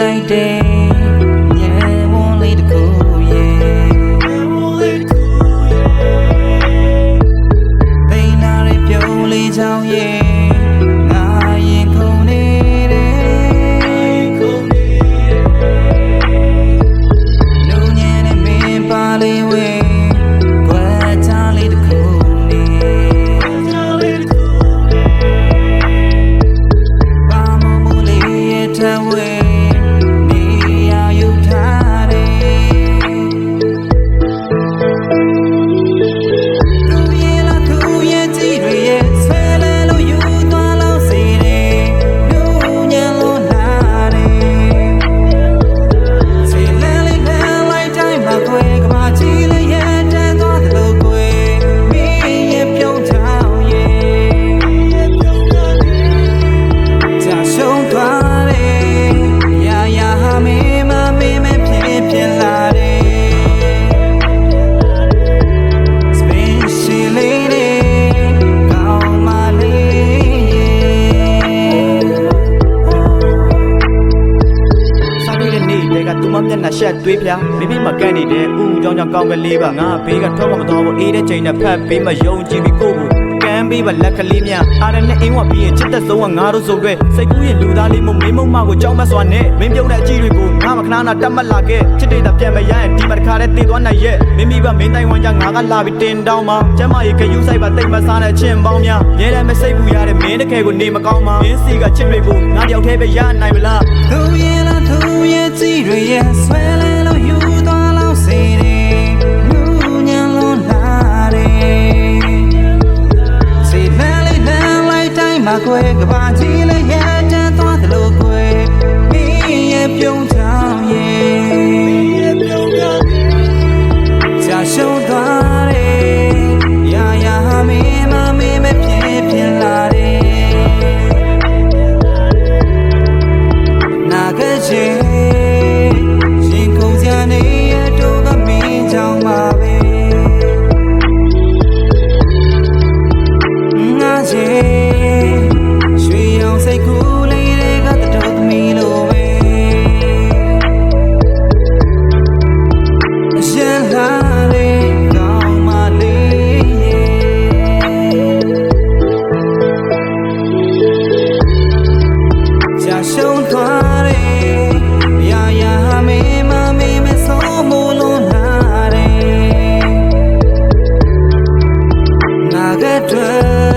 like day သွေးဖျားမိမိမကန့်နေတဲ့ဥဥကြောင်ကြောင်ကောင်းကလေးပါငါဘေးကထွက်မတော်ဘူးအေးတဲ့ချိန်နဲ့ဖတ်ပေးမယုံကြည်ပြီးကိုယ့်ကိုကမ်းပေးပါလက်ကလေးများအာရနဲ့အင်းဝပြီးရင်ချစ်သက်ဆုံးကငါတို့ဆိုခဲ့စိတ်ကူးရင်လူသားလေးမမင်းမုံမကိုကြောင်းမစွာနဲ့မင်းပြုံးတဲ့အကြည့်တွေကိုငါမခဏနာတတ်မှတ်လာခဲ့ချစ်တဲ့တာပြန်မရရင်ဒီမှာတစ်ခါတည်းတည်သွားနိုင်ရဲ့မိမိကမင်းတိုင်ဝမ်းကြငါကလာပြီးတင်တောင်းမှာကျမရေကယူဆိုင်ပါတိတ်မစားတဲ့ချင်းပေါင်းများရဲလည်းမစိတ်ဘူးရတဲ့မင်းတကယ်ကိုနေမကောင်းပါမင်းစီကချစ်တွေကိုငါတယောက်တည်းပဲရနိုင်မလားသူရဲ့လားသူရဲ့ ကြည့်တွေရဲ့ဆွဲလဲလို့ယူသွားလို့စေတယ်ညူညံလွန်လာတယ်စေလဲလေးလမ်းလိုက်တိုင်းမှာကွယ်ကဘာကြီးလေးရဲ့တန်းသွားတယ်လို့ကွယ်မင်းရဲ့ပြုံး malgré toi.